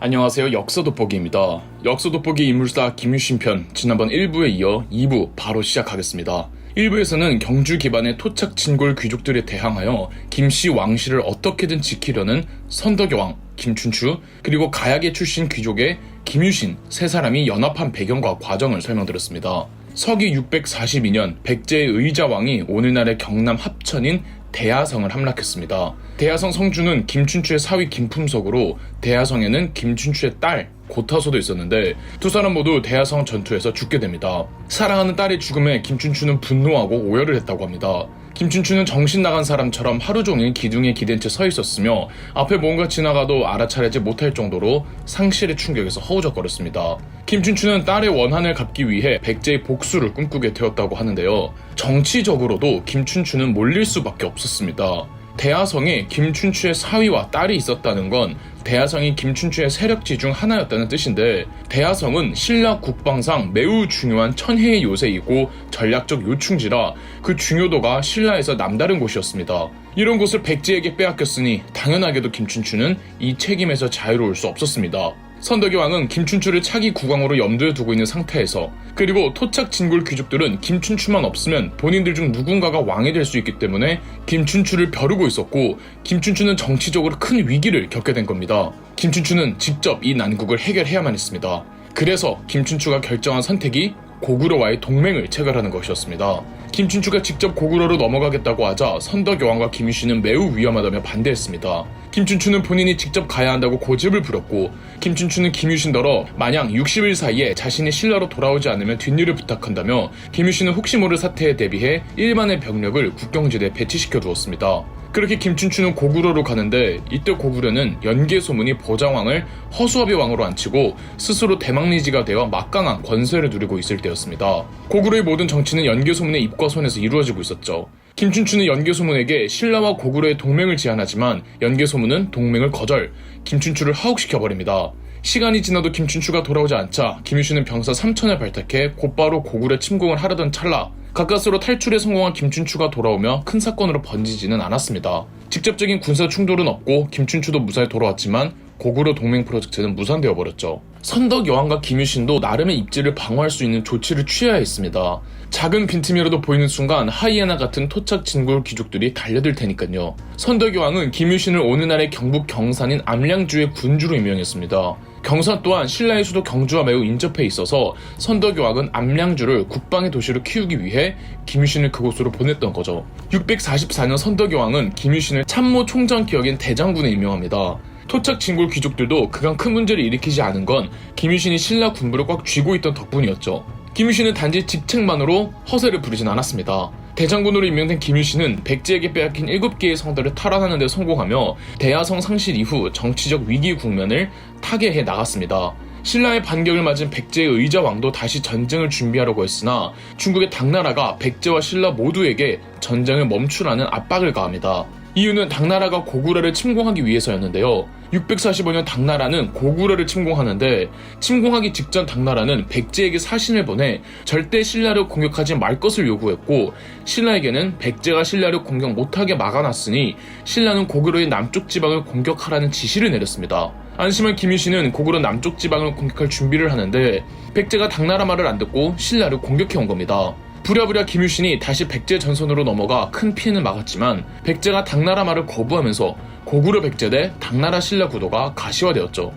안녕하세요. 역사 돋보기입니다. 역사 돋보기 인물사 김유신 편 지난번 1부에 이어 2부 바로 시작하겠습니다. 1부에서는 경주 기반의 토착 진골 귀족들에 대항하여 김씨 왕실을 어떻게든 지키려는 선덕여왕 김춘추 그리고 가야계 출신 귀족의 김유신 세 사람이 연합한 배경과 과정을 설명드렸습니다. 서기 642년 백제의 의자왕이 오늘날의 경남 합천인 대하성을 함락했습니다. 대하성 성주는 김춘추의 사위 김품석으로 대하성에는 김춘추의 딸 고타소도 있었는데 두 사람 모두 대하성 전투에서 죽게 됩니다. 사랑하는 딸의 죽음에 김춘추는 분노하고 오열을 했다고 합니다. 김춘추는 정신 나간 사람처럼 하루 종일 기둥에 기댄 채 서 있었으며 앞에 뭔가 지나가도 알아차리지 못할 정도로 상실의 충격에서 허우적거렸습니다. 김춘추는 딸의 원한을 갚기 위해 백제의 복수를 꿈꾸게 되었다고 하는데요. 정치적으로도 김춘추는 몰릴 수밖에 없었습니다. 대하성에 김춘추의 사위와 딸이 있었다는 건 대하성이 김춘추의 세력지 중 하나였다는 뜻인데 대하성은 신라 국방상 매우 중요한 천혜의 요새이고 전략적 요충지라 그 중요도가 신라에서 남다른 곳이었습니다. 이런 곳을 백제에게 빼앗겼으니 당연하게도 김춘추는 이 책임에서 자유로울 수 없었습니다. 선덕의 왕은 김춘추를 차기 국왕으로 염두에 두고 있는 상태에서 그리고 토착 진골 귀족들은 김춘추만 없으면 본인들 중 누군가가 왕이 될 수 있기 때문에 김춘추를 벼르고 있었고 김춘추는 정치적으로 큰 위기를 겪게 된 겁니다. 김춘추는 직접 이 난국을 해결해야만 했습니다. 그래서 김춘추가 결정한 선택이 고구려와의 동맹을 체결하는 것이었습니다. 김춘추가 직접 고구려로 넘어가겠다고 하자 선덕여왕과 김유신은 매우 위험하다며 반대했습니다. 김춘추는 본인이 직접 가야 한다고 고집을 부렸고 김춘추는 김유신더러 만약 60일 사이에 자신이 신라로 돌아오지 않으면 뒷일을 부탁한다며 김유신은 혹시 모를 사태에 대비해 일반의 병력을 국경지대에 배치시켜 두었습니다. 그렇게 김춘추는 고구려로 가는데 이때 고구려는 연개 소문이 보장왕을 허수아비 왕으로 앉히고 스스로 대망리지가 되어 막강한 권세를 누리고 있을 때였습니다. 고구려의 모든 정치는 연개 소문의 입과 손에서 이루어지고 있었죠. 김춘추는 연개 소문에게 신라와 고구려의 동맹을 제안하지만 연개 소문은 동맹을 거절, 김춘추를 하옥시켜 버립니다. 시간이 지나도 김춘추가 돌아오지 않자 김유신은 병사 3천을 발탁해 곧바로 고구려 침공을 하려던 찰나 가까스로 탈출에 성공한 김춘추가 돌아오며 큰 사건으로 번지지는 않았습니다. 직접적인 군사 충돌은 없고 김춘추도 무사히 돌아왔지만 고구려 동맹 프로젝트는 무산되어 버렸죠. 선덕 여왕과 김유신도 나름의 입지를 방어할 수 있는 조치를 취해야 했습니다. 작은 빈틈이라도 보이는 순간 하이에나 같은 토착 진골 귀족들이 달려들 테니까요. 선덕 여왕은 김유신을 오늘날의 경북 경산인 암량주의 군주로 임명했습니다. 경산 또한 신라의 수도 경주와 매우 인접해 있어서 선덕여왕은 암량주를 국방의 도시로 키우기 위해 김유신을 그곳으로 보냈던 거죠. 644년 선덕여왕은 김유신을 참모 총장 기역인 대장군에 임명합니다. 토착 진골 귀족들도 그간 큰 문제를 일으키지 않은 건 김유신이 신라 군부를 꽉 쥐고 있던 덕분이었죠. 김유신은 단지 직책만으로 허세를 부리진 않았습니다. 대장군으로 임명된 김유신은 백제에게 빼앗긴 7개의 성들을 탈환하는 데 성공하며 대하성 상실 이후 정치적 위기 국면을 타개해 나갔습니다. 신라의 반격을 맞은 백제의 의자 왕도 다시 전쟁을 준비하려고 했으나 중국의 당나라가 백제와 신라 모두에게 전쟁을 멈추라는 압박을 가합니다. 이유는 당나라가 고구려를 침공하기 위해서였는데요. 645년 당나라는 고구려를 침공하는데 침공하기 직전 당나라는 백제에게 사신을 보내 절대 신라를 공격하지 말 것을 요구했고 신라에게는 백제가 신라를 공격 못하게 막아놨으니 신라는 고구려의 남쪽 지방을 공격하라는 지시를 내렸습니다. 안심한 김유신은 고구려 남쪽 지방을 공격할 준비를 하는데 백제가 당나라 말을 안 듣고 신라를 공격해 온 겁니다. 부랴부랴 김유신이 다시 백제 전선으로 넘어가 큰 피해는 막았지만 백제가 당나라 말을 거부하면서 고구려 백제 대 당나라 신라 구도가 가시화되었죠.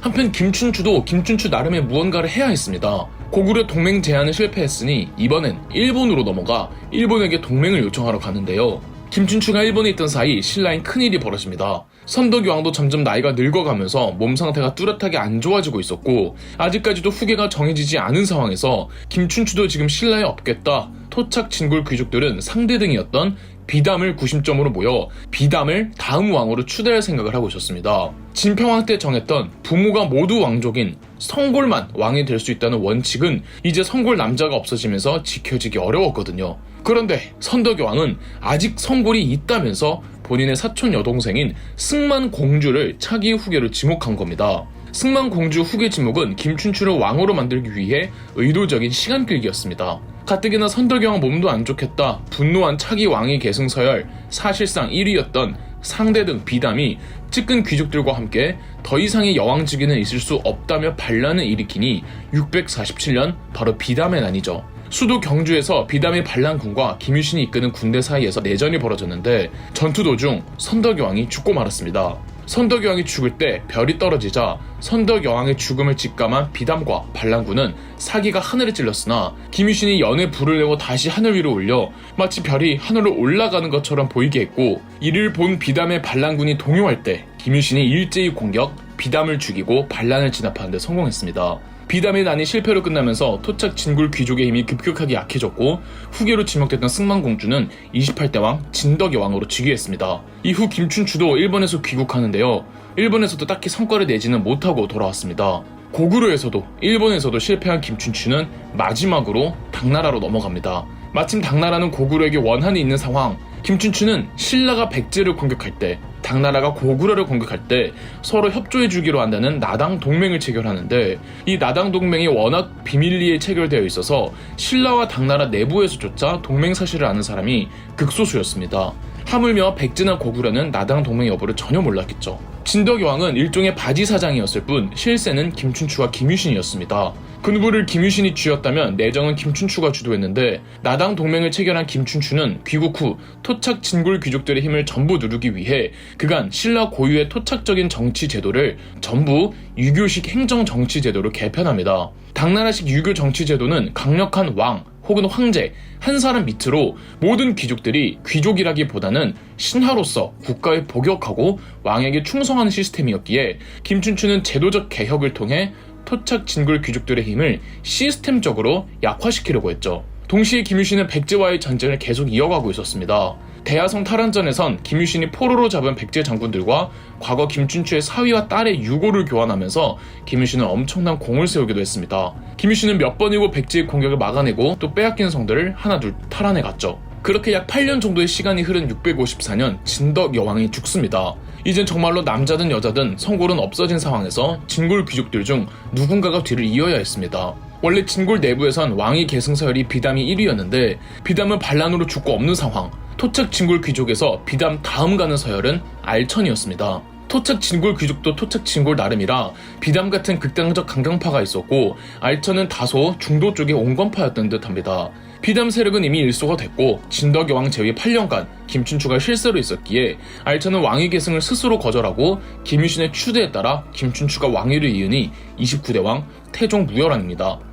한편 김춘추도 김춘추 나름의 무언가를 해야 했습니다. 고구려 동맹 제안을 실패했으니 이번엔 일본으로 넘어가 일본에게 동맹을 요청하러 가는데요. 김춘추가 일본에 있던 사이 신라인 큰일이 벌어집니다. 선덕 여왕도 점점 나이가 늙어가면서 몸 상태가 뚜렷하게 안 좋아지고 있었고 아직까지도 후계가 정해지지 않은 상황에서 김춘추도 지금 신라에 없겠다. 토착 진골 귀족들은 상대 등이었던 비담을 구심점으로 모여 비담을 다음 왕으로 추대할 생각을 하고 있었습니다. 진평왕 때 정했던 부모가 모두 왕족인 성골만 왕이 될 수 있다는 원칙은 이제 성골 남자가 없어지면서 지켜지기 어려웠거든요. 그런데 선덕의 왕은 아직 성골이 있다면서 본인의 사촌 여동생인 승만 공주를 차기 후계로 지목한 겁니다. 승만 공주 후계 지목은 김춘추를 왕으로 만들기 위해 의도적인 시간 끌기였습니다. 가뜩이나 선덕여왕 몸도 안 좋겠다 분노한 차기 왕위 계승 서열 사실상 1위였던 상대 등 비담이 찌끈 귀족들과 함께 더 이상의 여왕 직위는 있을 수 없다며 반란을 일으키니 647년 바로 비담의 난이죠. 수도 경주에서 비담의 반란군과 김유신이 이끄는 군대 사이에서 내전이 벌어졌는데 전투 도중 선덕여왕이 죽고 말았습니다. 선덕여왕이 죽을 때 별이 떨어지자 선덕여왕의 죽음을 직감한 비담과 반란군은 사기가 하늘에 찔렀으나 김유신이 연에 불을 내고 다시 하늘 위로 올려 마치 별이 하늘로 올라가는 것처럼 보이게 했고 이를 본 비담의 반란군이 동요할 때 김유신이 일제히 공격, 비담을 죽이고 반란을 진압하는 데 성공했습니다. 비담의 난이 실패로 끝나면서 토착 진굴 귀족의 힘이 급격하게 약해졌고 후계로 지목됐던 승만공주는 28대 왕 진덕의 왕으로 즉위했습니다. 이후 김춘추도 일본에서 귀국하는데요. 일본에서도 딱히 성과를 내지는 못하고 돌아왔습니다. 고구려에서도 일본에서도 실패한 김춘추는 마지막으로 당나라로 넘어갑니다. 마침 당나라는 고구려에게 원한이 있는 상황. 김춘추는 신라가 백제를 공격할 때 당나라가 고구려를 공격할 때 서로 협조해주기로 한다는 나당 동맹을 체결하는데 이 나당 동맹이 워낙 비밀리에 체결되어 있어서 신라와 당나라 내부에서조차 동맹 사실을 아는 사람이 극소수였습니다. 하물며 백제나 고구려는 나당 동맹 여부를 전혀 몰랐겠죠. 진덕여왕은 일종의 바지 사장이었을 뿐 실세는 김춘추와 김유신이었습니다. 근부를 김유신이 쥐었다면 내정은 김춘추가 주도했는데 나당 동맹을 체결한 김춘추는 귀국 후 토착 진골 귀족들의 힘을 전부 누르기 위해 그간 신라 고유의 토착적인 정치 제도를 전부 유교식 행정 정치 제도로 개편합니다. 당나라식 유교 정치 제도는 강력한 왕 혹은 황제 한 사람 밑으로 모든 귀족들이 귀족이라기보다는 신하로서 국가에 복역하고 왕에게 충성하는 시스템이었기에 김춘추는 제도적 개혁을 통해 토착 진골 귀족들의 힘을 시스템적으로 약화시키려고 했죠. 동시에 김유신은 백제와의 전쟁을 계속 이어가고 있었습니다. 대야성 탈환전에선 김유신이 포로로 잡은 백제 장군들과 과거 김춘추의 사위와 딸의 유고를 교환하면서 김유신은 엄청난 공을 세우기도 했습니다. 김유신은 몇 번이고 백제의 공격을 막아내고 또 빼앗긴 성들을 하나둘 탈환해 갔죠. 그렇게 약 8년 정도의 시간이 흐른 654년 진덕 여왕이 죽습니다. 이젠 정말로 남자든 여자든 성골은 없어진 상황에서 진골 귀족들 중 누군가가 뒤를 이어야 했습니다. 원래 진골 내부에선 왕위 계승 서열이 비담이 1위였는데 비담은 반란으로 죽고 없는 상황. 토착 진골 귀족에서 비담 다음 가는 서열은 알천이었습니다. 토착 진골 귀족도 토착 진골 나름이라 비담 같은 극단적 강경파가 있었고 알천은 다소 중도 쪽의 온건파였던 듯합니다. 비담 세력은 이미 일소가 됐고 진덕여왕 제위 8년간 김춘추가 실세로 있었기에 알천은 왕위 계승을 스스로 거절하고 김유신의 추대에 따라 김춘추가 왕위를 이으니 29대 왕 태종 무열왕입니다.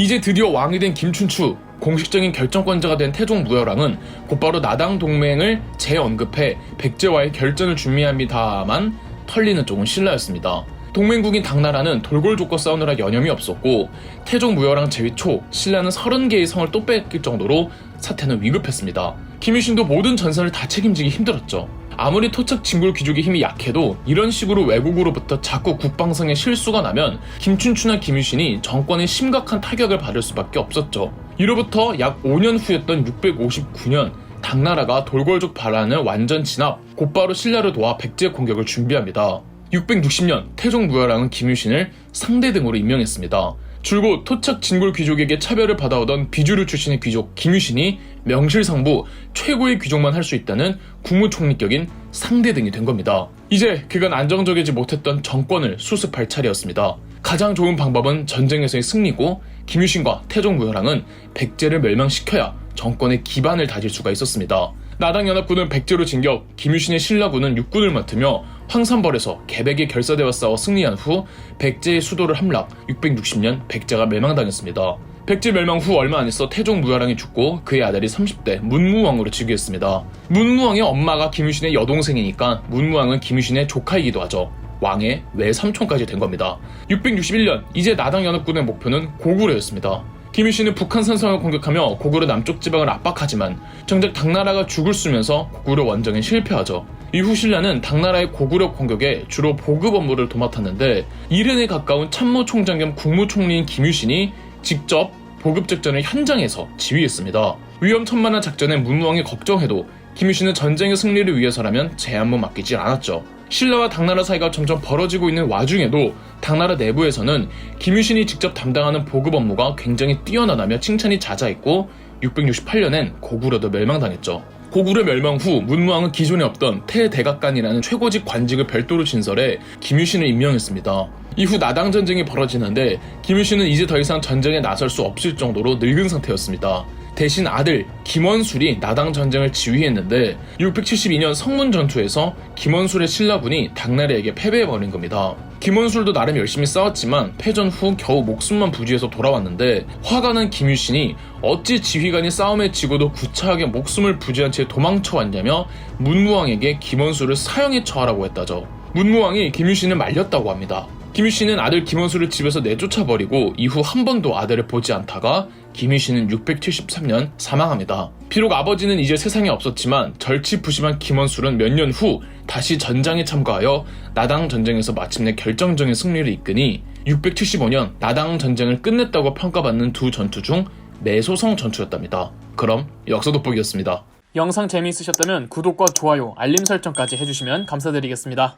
이제 드디어 왕이 된 김춘추 공식적인 결정권자가 된 태종 무열왕은 곧바로 나당 동맹을 재언급해 백제와의 결전을 준비합니다만 털리는 쪽은 신라였습니다. 동맹국인 당나라는 돌골족과 싸우느라 여념이 없었고 태종 무열왕 제위 초 신라는 30개의 성을 또 뺏길 정도로 사태는 위급했습니다. 김유신도 모든 전선을 다 책임지기 힘들었죠. 아무리 토착 진골 귀족의 힘이 약해도 이런 식으로 외국으로부터 자꾸 국방성에 실수가 나면 김춘추나 김유신이 정권에 심각한 타격을 받을 수밖에 없었죠. 이로부터 약 5년 후였던 659년 당나라가 돌골족 반란을 완전 진압, 곧바로 신라를 도와 백제 공격을 준비합니다. 660년 태종 무열왕은 김유신을 상대 등으로 임명했습니다. 줄곧 토착 진골 귀족에게 차별을 받아오던 비주류 출신의 귀족 김유신이 명실상부 최고의 귀족만 할 수 있다는 국무총리격인 상대 등이 된 겁니다. 이제 그간 안정적이지 못했던 정권을 수습할 차례였습니다. 가장 좋은 방법은 전쟁에서의 승리고 김유신과 태종 무열왕은 백제를 멸망시켜야 정권의 기반을 다질 수가 있었습니다. 나당연합군은 백제로 진격, 김유신의 신라군은 육군을 맡으며 황산벌에서 개백의 결사대와 싸워 승리한 후 백제의 수도를 함락, 660년 백제가 멸망당했습니다. 백제 멸망 후 얼마 안 있어 태종 무열왕이 죽고 그의 아들이 30대 문무왕으로 즉위했습니다. 문무왕의 엄마가 김유신의 여동생이니까 문무왕은 김유신의 조카이기도 하죠. 왕의 외삼촌까지 된 겁니다. 661년 이제 나당연합군의 목표는 고구려였습니다. 김유신은 북한 산성을 공격하며 고구려 남쪽 지방을 압박하지만 정작 당나라가 죽을 쓰면서 고구려 원정에 실패하죠. 이후 신라는 당나라의 고구려 공격에 주로 보급 업무를 도맡았는데 이른에 가까운 참모총장 겸 국무총리인 김유신이 직접 보급 작전을 현장에서 지휘했습니다. 위험천만한 작전에 문무왕이 걱정해도 김유신은 전쟁의 승리를 위해서라면 제 한 번 맡기지 않았죠. 신라와 당나라 사이가 점점 벌어지고 있는 와중에도 당나라 내부에서는 김유신이 직접 담당하는 보급 업무가 굉장히 뛰어나다며 칭찬이 잦아있고 668년엔 고구려도 멸망당했죠. 고구려 멸망 후 문무왕은 기존에 없던 태대각간이라는 최고직 관직을 별도로 신설해 김유신을 임명했습니다. 이후 나당 전쟁이 벌어지는데 김유신은 이제 더 이상 전쟁에 나설 수 없을 정도로 늙은 상태였습니다. 대신 아들 김원술이 나당 전쟁을 지휘했는데 672년 성문 전투에서 김원술의 신라군이 당나라에게 패배해버린 겁니다. 김원술도 나름 열심히 싸웠지만 패전 후 겨우 목숨만 부지해서 돌아왔는데 화가 난 김유신이 어찌 지휘관이 싸움에 지고도 구차하게 목숨을 부지한 채 도망쳐 왔냐며 문무왕에게 김원술을 사형에 처하라고 했다죠. 문무왕이 김유신을 말렸다고 합니다. 김유신은 아들 김원수를 집에서 내쫓아 버리고 이후 한 번도 아들을 보지 않다가 김유신은 673년 사망합니다. 비록 아버지는 이제 세상에 없었지만 절치부심한 김원술은 몇년 후 다시 전장에 참가하여 나당 전쟁에서 마침내 결정적인 승리를 이끄니 675년 나당 전쟁을 끝냈다고 평가받는 두 전투 중 내소성 전투였답니다. 그럼 역사 돋보기였습니다. 영상 재미있으셨다면 구독과 좋아요, 알림 설정까지 해주시면 감사드리겠습니다.